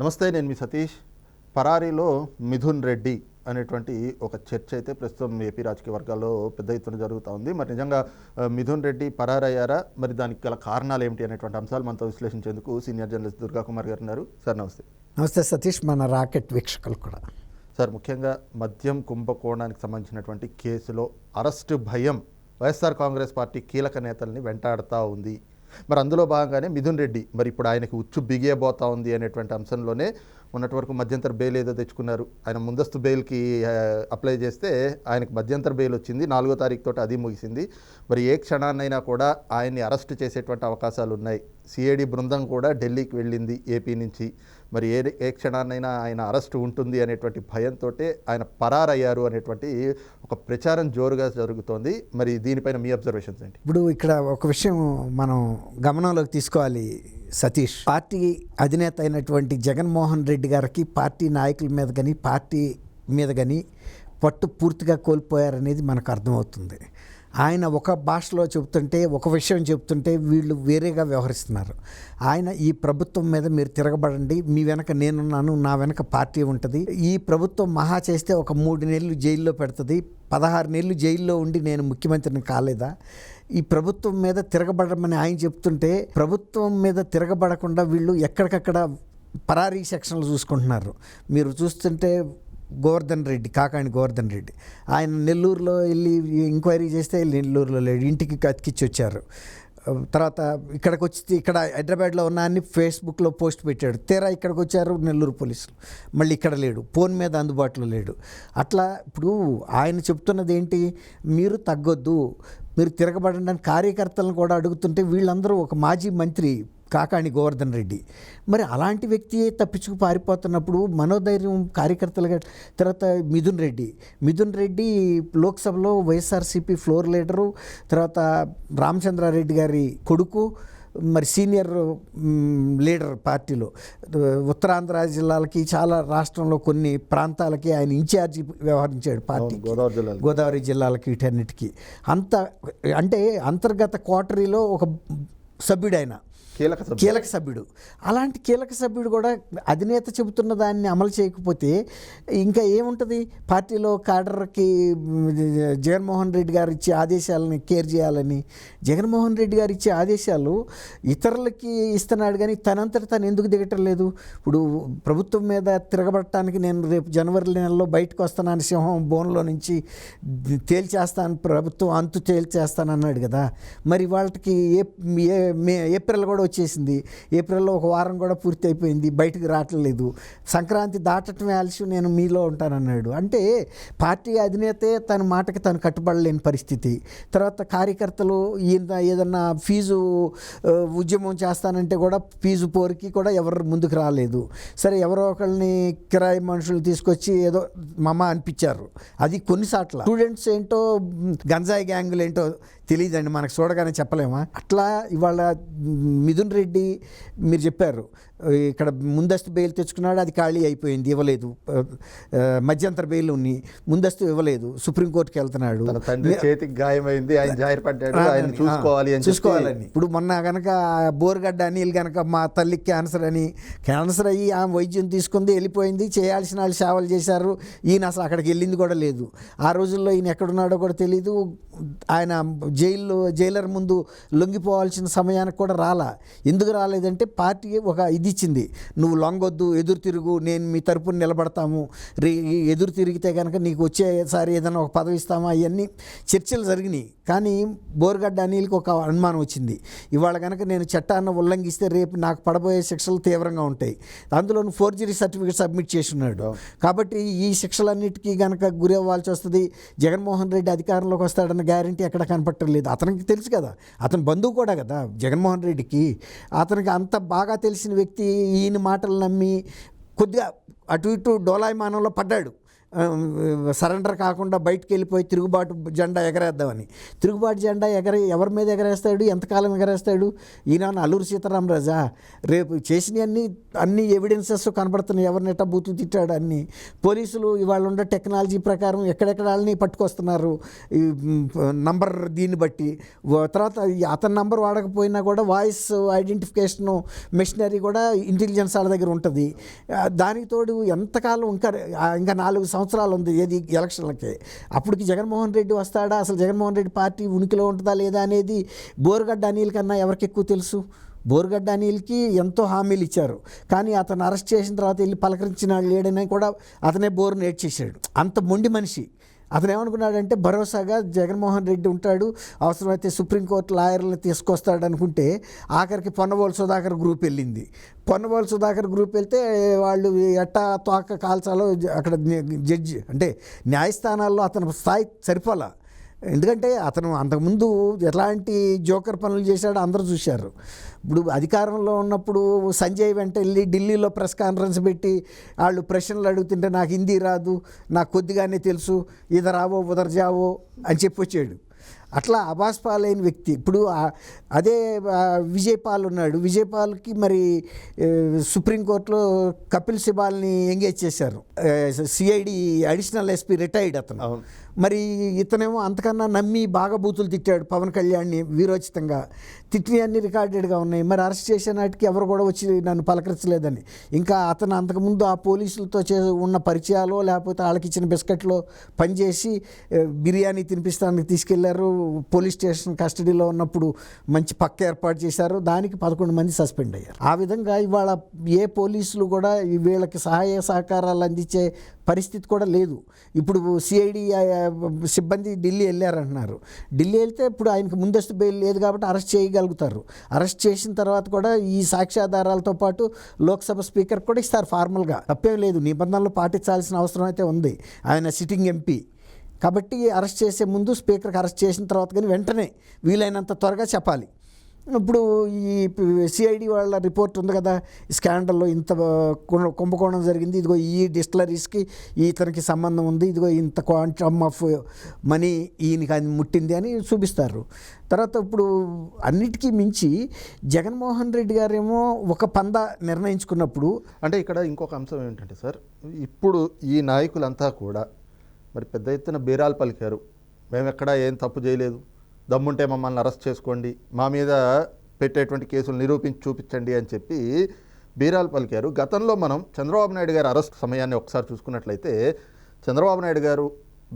నమస్తే నేను మీ సతీష్. పరారీలో మిథున్ రెడ్డి అనేటువంటి ఒక చర్చ అయితే ప్రస్తుతం ఏపీ రాజకీయ వర్గాల్లో పెద్ద ఎత్తున జరుగుతూ ఉంది. మరి నిజంగా మిథున్ రెడ్డి పరారయ్యారా? మరి దానికి గల కారణాలు ఏమిటి అనేటువంటి అంశాలు మనతో విశ్లేషించేందుకు సీనియర్ జర్నలిస్ట్ దుర్గా కుమార్ గారు ఉన్నారు. సార్ నమస్తే. నమస్తే సతీష్ మన రాకెట్ వీక్షకులు కూడా. సార్ ముఖ్యంగా మద్యం కుంభకోణానికి సంబంధించినటువంటి కేసులో అరెస్టు భయం వైఎస్ఆర్ కాంగ్రెస్ పార్టీ కీలక నేతల్ని వెంటాడుతూ ఉంది. మరి అందులో భాగంగానే మిథున్ రెడ్డి మరి ఇప్పుడు ఆయనకి ఉచ్చు బిగియబోతా ఉంది అనేటువంటి అంశంలోనే ఉన్నటి వరకు మధ్యంతర బెయిల్ ఏదో తెచ్చుకున్నారు. ఆయన ముందస్తు బెయిల్కి అప్లై చేస్తే ఆయనకు మధ్యంతర బెయిల్ వచ్చింది. నాలుగో తారీఖు తోటి అది ముగిసింది. మరి ఏ క్షణాన్నైనా కూడా ఆయన్ని అరెస్ట్ చేసేటువంటి అవకాశాలు ఉన్నాయి సిఐడి బృందం కూడా ఢిల్లీకి వెళ్ళింది ఏపీ నుంచి. మరి ఏ ఏ క్షణాన్నైనా ఆయన అరెస్ట్ ఉంటుంది అనేటువంటి భయంతో ఆయన పరారయ్యారు అనేటువంటి ఒక ప్రచారం జోరుగా జరుగుతోంది. మరి దీనిపైన మీ అబ్జర్వేషన్స్ ఏంటి? ఇప్పుడు ఇక్కడ ఒక విషయం మనం గమనంలోకి తీసుకోవాలి సతీష్. పార్టీ అధినేత అయినటువంటి జగన్మోహన్ రెడ్డి గారికి పార్టీ నాయకుల మీద కానీ పార్టీ మీద కానీ పట్టు పూర్తిగా కోల్పోయారనేది మనకు అర్థమవుతుంది. ఆయన ఒక భాషలో చెబుతుంటే ఒక విషయం చెబుతుంటే వీళ్ళు వేరేగా వ్యవహరిస్తున్నారు. ఆయన ఈ ప్రభుత్వం మీద మీరు తిరగబడండి మీ వెనక నేనున్నాను నా వెనక పార్టీ ఉంటుంది. ఈ ప్రభుత్వం మహా చేస్తే ఒక మూడు నెలలు జైల్లో పెడుతుంది పదహారు నెలలు జైల్లో ఉండి నేను ముఖ్యమంత్రిని కాలేదా? ఈ ప్రభుత్వం మీద తిరగబడమని ఆయన చెప్తుంటే ప్రభుత్వం మీద తిరగబడకుండా వీళ్ళు ఎక్కడికక్కడ పరారీ సెక్షన్లు చూసుకుంటున్నారు. మీరు చూస్తుంటే గోవర్ధన్ రెడ్డి కాకాణి గోవర్ధన్ రెడ్డి. ఆయన నెల్లూరులో వెళ్ళి ఎంక్వైరీ చేస్తే నెల్లూరులో లేడు ఇంటికి అతికిచ్చి వచ్చారు. తర్వాత ఇక్కడికి వచ్చి ఇక్కడ హైదరాబాద్లో ఉన్న అన్ని ఫేస్బుక్లో పోస్ట్ పెట్టాడు. తీరా ఇక్కడికి వచ్చారు నెల్లూరు పోలీసులు. మళ్ళీ ఇక్కడ లేడు ఫోన్ మీద అందుబాటులో లేడు. అట్లా ఇప్పుడు ఆయన చెప్తున్నది ఏంటి? మీరు తగ్గొద్దు మీరు తిరగబడడానికి కార్యకర్తలను కూడా అడుగుతుంటే వీళ్ళందరూ ఒక మాజీ మంత్రి కాకాణి గోవర్ధన్ రెడ్డి. మరి అలాంటి వ్యక్తి తప్పించుకు పారిపోతున్నప్పుడు మనోధైర్యం కార్యకర్తలుగా తర్వాత మిథున్ రెడ్డి. మిథున్ రెడ్డి లోక్సభలో వైఎస్ఆర్సీపీ ఫ్లోర్ లీడరు తర్వాత రామచంద్రారెడ్డి గారి కొడుకు మరి సీనియర్ లీడర్ పార్టీలో. ఉత్తరాంధ్ర జిల్లాలకి చాలా రాష్ట్రంలో కొన్ని ప్రాంతాలకి ఆయన ఇన్ఛార్జి వ్యవహరించాడు పార్టీ గోదావరి గోదావరి జిల్లాలకి వీటన్నిటికీ. అంత అంటే అంతర్గత క్వార్టరీలో ఒక సభ్యుడు ఆయన కీలక కీలక సభ్యుడు. అలాంటి కీలక సభ్యుడు కూడా అధినేత చెబుతున్న దాన్ని అమలు చేయకపోతే ఇంకా ఏముంటుంది? పార్టీలో కాడర్కి జగన్మోహన్ రెడ్డి గారు ఇచ్చే ఆదేశాలని కేర్ చేయాలని. జగన్మోహన్ రెడ్డి గారు ఇచ్చే ఆదేశాలు ఇతరులకి ఇస్తున్నాడు కానీ తనంతట తను ఎందుకు దిగటం లేదు? ఇప్పుడు ప్రభుత్వం మీద తిరగబడటానికి నేను రేపు జనవరి నెలలో బయటకు వస్తానని సింహం బోన్లో నుంచి తేల్చేస్తాను ప్రభుత్వం అంతు తేల్చేస్తాను అన్నాడు కదా. మరి వాళ్ళకి ఏ ఏ- ఏప్రిల్ కూడా వచ్చేసింది. ఏప్రిల్లో ఒక వారం కూడా పూర్తి అయిపోయింది. బయటకు రావట్లేదు. సంక్రాంతి దాటటమే ఆలస్యం నేను మీలో ఉంటానన్నాడు. అంటే పార్టీ అధినేతే తన మాటకి తను కట్టుబడలేని పరిస్థితి. తర్వాత కార్యకర్తలు ఈయన ఏదన్నా ఫీజు ఉద్యమం చేస్తానంటే కూడా ఫీజు పోరికి కూడా ఎవరు ముందుకు రాలేదు. సరే ఎవరో ఒకరిని కిరాయి మనుషులు తీసుకొచ్చి ఏదో మమ అనిపించారు. అది కొన్నిసార్లు. స్టూడెంట్స్ ఏంటో గంజాయి గ్యాంగులు ఏంటో తెలియదండి మనకు చూడగానే చెప్పలేమా? అట్లా ఇవాళ మిథున్ రెడ్డి మీరు చెప్పారు ఇక్కడ ముందస్తు బెయిల్ తెచ్చుకున్నాడు అది ఖాళీ అయిపోయింది ఇవ్వలేదు. మధ్యంతర బెయిల్ ఉన్ని ముందస్తు ఇవ్వలేదు సుప్రీంకోర్టుకి వెళ్తున్నాడు. చేతికి గాయమైంది ఆయన జారిపడ్డాడు ఆయన చూసుకోవాలి అని చూసుకోవాలని. ఇప్పుడు మొన్న గనక బోర్గడ్డ అనిల్ గనక మా తల్లికి క్యాన్సర్ అని క్యాన్సర్ అయ్యి ఆమె వైద్యం తీసుకుంది వెళ్ళిపోయింది చేయాల్సిన వాళ్ళు సేవలు చేశారు ఈయన అసలు అక్కడికి వెళ్ళింది కూడా లేదు. ఆ రోజుల్లో ఈయన ఎక్కడున్నాడో కూడా తెలియదు ఆయన జైల్లో జైలర్ ముందు లొంగిపోవాల్సిన సమయానికి కూడా రాలా. ఎందుకు రాలేదంటే పార్టీ ఒక ఇది ఇచ్చింది నువ్వు లొంగొద్దు ఎదురు తిరుగు నేను మీ తరపున నిలబడతాము. రే ఎదురు తిరిగితే కనుక నీకు వచ్చేసారి ఏదైనా ఒక పదవి ఇస్తామా? అవన్నీ చర్చలు జరిగినాయి. కానీ బోర్గడ్డ అనిల్కి ఒక అనుమానం వచ్చింది. ఇవాళ కనుక నేను చట్టాన్ని ఉల్లంఘిస్తే రేపు నాకు పడబోయే శిక్షలు తీవ్రంగా ఉంటాయి. అందులోను ఫోర్జరీ సర్టిఫికేట్ సబ్మిట్ చేసి ఉన్నాడు కాబట్టి ఈ శిక్షలన్నిటికీ కనుక గురి అవ్వాల్సి వస్తుంది. జగన్మోహన్ రెడ్డి అధికారంలోకి వస్తాడన్న గ్యారంటీ ఎక్కడ కనపట్టం లేదు. అతనికి తెలుసు కదా. అతని బంధువు కూడా కదా జగన్మోహన్ రెడ్డికి. అతనికి అంత బాగా తెలిసిన వ్యక్తి ఈయన మాటలు నమ్మి కొద్దిగా అటు ఇటు డోలాయమానంలో పడ్డాడు. సరెండర్ కాకుండా బయటికి వెళ్ళిపోయి తిరుగుబాటు జెండా ఎగరేద్దామని. తిరుగుబాటు జెండా ఎగరే ఎవరి మీద ఎగరేస్తాడు? ఎంతకాలం ఎగరేస్తాడు? ఈయన అల్లూరు సీతారామరాజా రేపు చేసినవన్నీ అన్ని ఎవిడెన్సెస్ కనబడుతున్నాయి. ఎవరిని ఎట్టా బూతులు తిట్టాడు అన్ని. పోలీసులు ఇవాళ ఉన్న టెక్నాలజీ ప్రకారం ఎక్కడెక్కడ వాళ్ళని పట్టుకొస్తున్నారు. ఈ నంబర్ దీన్ని బట్టి. తర్వాత అతని నంబర్ వాడకపోయినా కూడా వాయిస్ ఐడెంటిఫికేషన్ మెషినరీ కూడా ఇంటెలిజెన్స్ వాళ్ళ దగ్గర ఉంటుంది. దానికి తోడు ఎంతకాలం ఇంకా ఇంకా నాలుగు సంవత్సరాలు ఉంది ఏది ఎలక్షన్లకి. అప్పటికి జగన్మోహన్ రెడ్డి వస్తాడా? అసలు జగన్మోహన్ రెడ్డి పార్టీ ఉనికిలో ఉంటుందా లేదా అనేది బోరుగడ్డ అనిల్ కన్నా ఎవరికి ఎక్కువ తెలుసు? బోరుగడ్డ అనిల్కి ఎంతో హామీలు ఇచ్చారు. కానీ అతను అరెస్ట్ చేసిన తర్వాత వెళ్ళి పలకరించిన లేడని కూడా అతనే బోరు నేర్చేసాడు అంత మొండి మనిషి. అతను ఏమనుకున్నాడంటే భరోసాగా జగన్మోహన్ రెడ్డి ఉంటాడు అవసరమైతే సుప్రీంకోర్టు లాయర్లను తీసుకొస్తాడు అనుకుంటే ఆఖరికి పొన్నబోలు సుధాకర్ గ్రూప్ వెళ్ళింది. పొన్నబోలు సుధాకర్ గ్రూప్ వెళ్తే వాళ్ళు ఎట్టా తోక కాల్చాలో అక్కడ జడ్జి అంటే న్యాయస్థానాల్లో అతని స్థాయి సరిపోలా. ఎందుకంటే అతను అంతకుముందు ఎలాంటి జోకర్ పనులు చేశాడో అందరూ చూశారు. ఇప్పుడు అధికారంలో ఉన్నప్పుడు సంజయ్ వెంట వెళ్ళి ఢిల్లీలో ప్రెస్ కాన్ఫరెన్స్ పెట్టి వాళ్ళు ప్రశ్నలు అడుగుతుంటే నాకు హిందీ రాదు నాకు కొద్దిగానే తెలుసు ఇదరావో ఉదర్జావో అని చెప్పి వచ్చాడు. అట్లా అభాస్పాలైన వ్యక్తి. ఇప్పుడు అదే విజయపాల్ విజయ్ పాల్ ఉన్నాడు. విజయ్ పాల్కి మరి సుప్రీంకోర్టులో కపిల్ సిబాల్ని ఎంగేజ్ చేశారు. సిఐడి అడిషనల్ ఎస్పీ రిటైర్డ్ అతను. మరి ఇతనేమో అంతకన్నా నమ్మి బాగా బూతులు తిట్టాడు పవన్ కళ్యాణ్ని వీరోచితంగా. తిట్టినవన్నీ రికార్డెడ్గా ఉన్నాయి. మరి అరెస్ట్ చేసే నాటికి ఎవరు కూడా వచ్చి నన్ను పలకరించలేదని. ఇంకా అతను అంతకుముందు ఆ పోలీసులతో చే ఉన్న పరిచయాలు లేకపోతే వాళ్ళకి ఇచ్చిన బిస్కెట్లో పనిచేసి బిర్యానీ తినిపిస్తానికి తీసుకెళ్ళారు. పోలీస్ స్టేషన్ కస్టడీలో ఉన్నప్పుడు మంచి పక్క ఏర్పాటు చేశారు. దానికి పదకొండు మంది సస్పెండ్ అయ్యారు. ఆ విధంగా ఇవాళ ఏ పోలీసులు కూడా వీళ్ళకి సహాయ సహకారాలు అందించే పరిస్థితి కూడా లేదు. ఇప్పుడు సిఐడి సిబ్బంది ఢిల్లీ వెళ్ళారంటున్నారు. ఢిల్లీ వెళ్తే ఇప్పుడు ఆయనకు ముందస్తు బెయిల్ లేదు కాబట్టి అరెస్ట్ చేయగలుగుతారు. అరెస్ట్ చేసిన తర్వాత కూడా ఈ సాక్ష్యాధారాలతో పాటు లోక్సభ స్పీకర్ కూడా ఇస్తారు ఫార్మల్గా. తప్పేం లేదు నిబంధనలు పాటించాల్సిన అవసరం అయితే ఉంది. ఆయన సిట్టింగ్ ఎంపీ. కాబట్టి అరెస్ట్ చేసే ముందు స్పీకర్కి అరెస్ట్ చేసిన తర్వాత కానీ వెంటనే వీలైనంత త్వరగా చెప్పాలి. ఇప్పుడు ఈ సిఐడి వాళ్ళ రిపోర్ట్ ఉంది కదా స్కాండల్లో ఇంత కుంభకోణం జరిగింది ఇదిగో ఈ డిస్టిలరీస్కి ఇతనికి సంబంధం ఉంది ఇదిగో ఇంత క్వాంటమ్ ఆఫ్ మనీ ఈయనకి అది ముట్టింది అని చూపిస్తారు. తర్వాత ఇప్పుడు అన్నిటికీ మించి జగన్మోహన్ రెడ్డి గారేమో ఒక పంద నిర్ణయించుకున్నప్పుడు అంటే ఇక్కడ ఇంకొక అంశం ఏంటంటే సార్ ఇప్పుడు ఈ నాయకులంతా కూడా మరి పెద్ద ఎత్తున బీరాలు పలికారు. మేము ఎక్కడా ఏం తప్పు చేయలేదు. దమ్ముంటే మమ్మల్ని అరెస్ట్ చేసుకోండి మా మీద పెట్టేటువంటి కేసులు నిరూపించి చూపించండి అని చెప్పి బీరాలు పలికారు. గతంలో మనం చంద్రబాబు నాయుడు గారి అరెస్ట్ సమయాన్ని ఒకసారి చూసుకున్నట్లయితే చంద్రబాబు నాయుడు గారు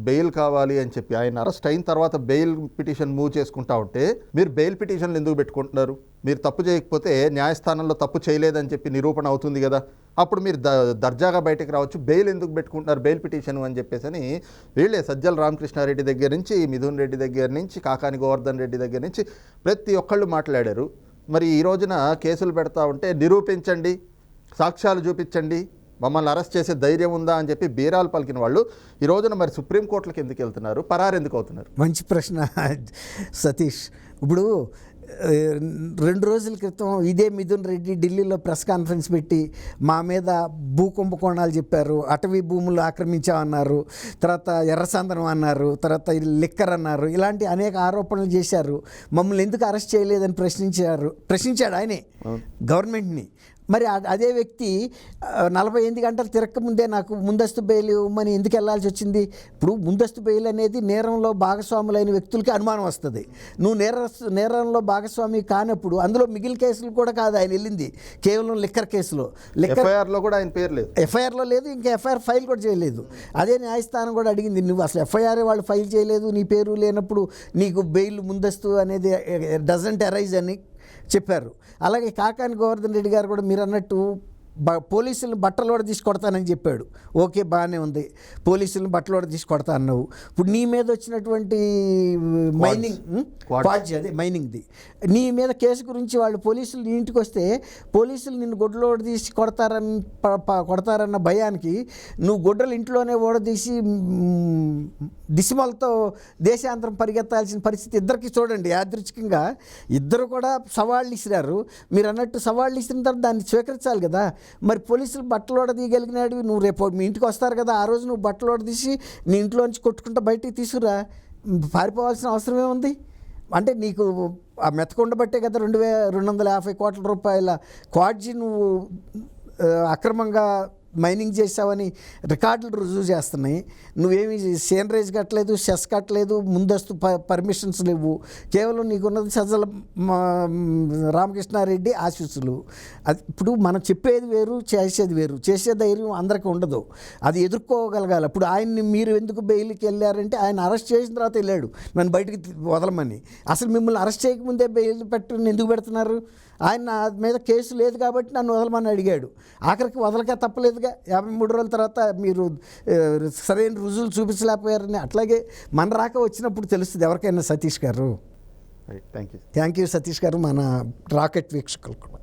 బెయిల్ కావాలి అని చెప్పి ఆయన అరెస్ట్ అయిన తర్వాత బెయిల్ పిటిషన్ మూవ్ చేసుకుంటా ఉంటే మీరు బెయిల్ పిటిషన్లు ఎందుకు పెట్టుకుంటున్నారు? మీరు తప్పు చేయకపోతే న్యాయస్థానంలో తప్పు చేయలేదని చెప్పి నిరూపణ అవుతుంది కదా. అప్పుడు మీరు ద దర్జాగా బయటకు రావచ్చు. బెయిల్ ఎందుకు పెట్టుకుంటున్నారు? బెయిల్ పిటిషన్ అని చెప్పేసి అని వీళ్ళే సజ్జల రామకృష్ణారెడ్డి దగ్గర నుంచి మిథున్ రెడ్డి దగ్గర నుంచి కాకాని గోవర్ధన్ రెడ్డి దగ్గర నుంచి ప్రతి ఒక్కళ్ళు మాట్లాడారు. మరి ఈ రోజున కేసులు పెడతా ఉంటే నిరూపించండి సాక్ష్యాలు చూపించండి మమ్మల్ని అరెస్ట్ చేసే ధైర్యం ఉందా అని చెప్పి బీరాలు పలికిన వాళ్ళు ఈ రోజున మరి సుప్రీంకోర్టులకు ఎందుకు వెళ్తున్నారు? పరారు ఎందుకు అవుతున్నారు? మంచి ప్రశ్న సతీష్. ఇప్పుడు రెండు రోజుల క్రితం ఇదే మిథున్ రెడ్డి ఢిల్లీలో ప్రెస్ కాన్ఫరెన్స్ పెట్టి మా మీద భూ కుంభకోణాలు చెప్పారు. అటవీ భూములు ఆక్రమించామన్నారు తర్వాత ఎర్రసందనం అన్నారు. తర్వాత లిక్కర్ అన్నారు. ఇలాంటి అనేక ఆరోపణలు చేశారు. మమ్మల్ని ఎందుకు అరెస్ట్ చేయలేదని ప్రశ్నించారు. ప్రశ్నించాడు ఆయనే గవర్నమెంట్ని. మరి అదే వ్యక్తి నలభై ఎనిమిది గంటలు తిరక్కముందే నాకు ముందస్తు బెయిల్ ఇవ్వమని ఎందుకు వెళ్ళాల్సి వచ్చింది? ఇప్పుడు ముందస్తు బెయిల్ అనేది నేరంలో భాగస్వాములైన వ్యక్తులకి అనుమానం వస్తుంది. నువ్వు నేర నేరంలో భాగస్వామి కానప్పుడు అందులో మిగిలిన కేసులు కూడా కాదు ఆయన వెళ్ళింది. కేవలం లిక్కర్ కేసులో. లిక్కర్ ఎఫ్ఐఆర్లో కూడా ఆయన పేరు లేదు. ఎఫ్ఐఆర్లో లేదు ఇంకా ఎఫ్ఐఆర్ ఫైల్ కూడా చేయలేదు. అదే న్యాయస్థానం కూడా అడిగింది నువ్వు అసలు ఎఫ్ఐఆర్ వాళ్ళు ఫైల్ చేయలేదు నీ పేరు లేనప్పుడు నీకు బెయిల్ ముందస్తు అనేది డజంట్ అరైజ్ అని చెప్పారు. అలాగే కాకాని గోవర్ధన్ రెడ్డి గారు కూడా మీరు అన్నట్టు బ పోలీసులను బట్టలు కూడా తీసి కొడతానని చెప్పాడు. ఓకే బాగానే ఉంది. పోలీసులను బట్టలు కూడా తీసి కొడతా అన్నావు ఇప్పుడు నీ మీద వచ్చినటువంటి మైనింగ్. క్వాడ్జ్ అదే మైనింగ్ది. నీ మీద కేసు గురించి వాళ్ళు పోలీసులు నీ ఇంటికి వస్తే పోలీసులు నిన్ను గొడ్డలో తీసి కొడతారని కొడతారన్న భయానికి నువ్వు గొడ్డలు ఇంట్లోనే ఓడదీసి దిశమలతో దేశాంతరం పరిగెత్తాల్సిన పరిస్థితి ఇద్దరికి చూడండి యాదృచ్ఛికంగా. ఇద్దరు కూడా సవాళ్ళు ఇసిరారు మీరు అన్నట్టు సవాళ్ళు ఇసిన తర్వాత దాన్ని స్వీకరించాలి కదా. మరి పోలీసులు బట్టలు తీయగలిగినాడు నువ్వు రేపు మీ ఇంటికి వస్తారు కదా ఆ రోజు నువ్వు బట్టలు తీసి నీ ఇంట్లోంచి కొట్టుకుంటా బయటికి తీసుకురా. పారిపోవాల్సిన అవసరమే ఉంది అంటే నీకు ఆ మెతకొండ బట్టే కదా రెండు వే రెండు వందల యాభై కోట్ల రూపాయల క్వాడ్జీ నువ్వు అక్రమంగా మైనింగ్ చేసావని రికార్డులు రుజువు చేస్తున్నాయి. నువ్వేమి సీనరేజ్ కట్టలేదు సెస్ కట్టలేదు ముందస్తు ప పర్మిషన్స్ లేవు. కేవలం నీకున్నది సజ్జల మా- రామకృష్ణారెడ్డి ఆశీస్సులు. అది ఇప్పుడు మనం చెప్పేది వేరు చేసేది వేరు. చేసే ధైర్యం అందరికీ ఉండదు. అది ఎదుర్కోగలగాలి. ఇప్పుడు ఆయన్ని మీరు ఎందుకు బెయిల్కి వెళ్ళారంటే ఆయన అరెస్ట్ చేసిన తర్వాత వెళ్ళాడు. నన్ను బయటికి వదలమని. అసలు మిమ్మల్ని అరెస్ట్ చేయకముందే బెయిల్ పెట్టి ఎందుకు పెడుతున్నారు? ఆయన నా మీద కేసు లేదు కాబట్టి నన్ను వదలమని అడిగాడు. ఆఖరికి వదలక తప్పలేదు తప్పలేదుగా యాభై మూడు రోజుల తర్వాత మీరు సరైన రుజువులు చూపించలేకపోయారని అట్లాగే మన రాక వచ్చినప్పుడు తెలుస్తుంది ఎవరికైనా Satish garu. Right thank you thank you Satish garu మన రాకెట్ వీక్షకులు కూడా.